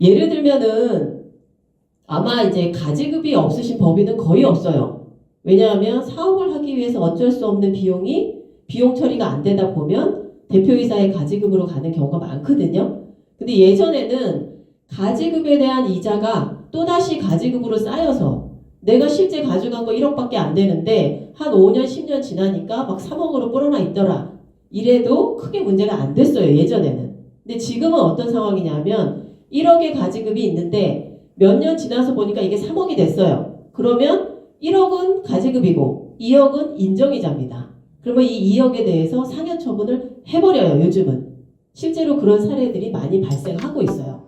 예를 들면은 아마 이제 가지급이 없으신 법인은 거의 없어요. 왜냐하면 사업을 하기 위해서 어쩔 수 없는 비용이 비용 처리가 안 되다 보면 대표이사의 가지급으로 가는 경우가 많거든요. 근데 예전에는 가지급에 대한 이자가 또다시 가지급으로 쌓여서 내가 실제 가져간 거 1억밖에 안 되는데 한 5년, 10년 지나니까 막 3억으로 불어나 있더라. 이래도 크게 문제가 안 됐어요, 예전에는. 근데 지금은 어떤 상황이냐면 1억의 가지금이 있는데 몇 년 지나서 보니까 이게 3억이 됐어요. 그러면 1억은 가지금이고 2억은 인정이자입니다. 그러면 이 2억에 대해서 상여 처분을 해버려요, 요즘은. 실제로 그런 사례들이 많이 발생하고 있어요.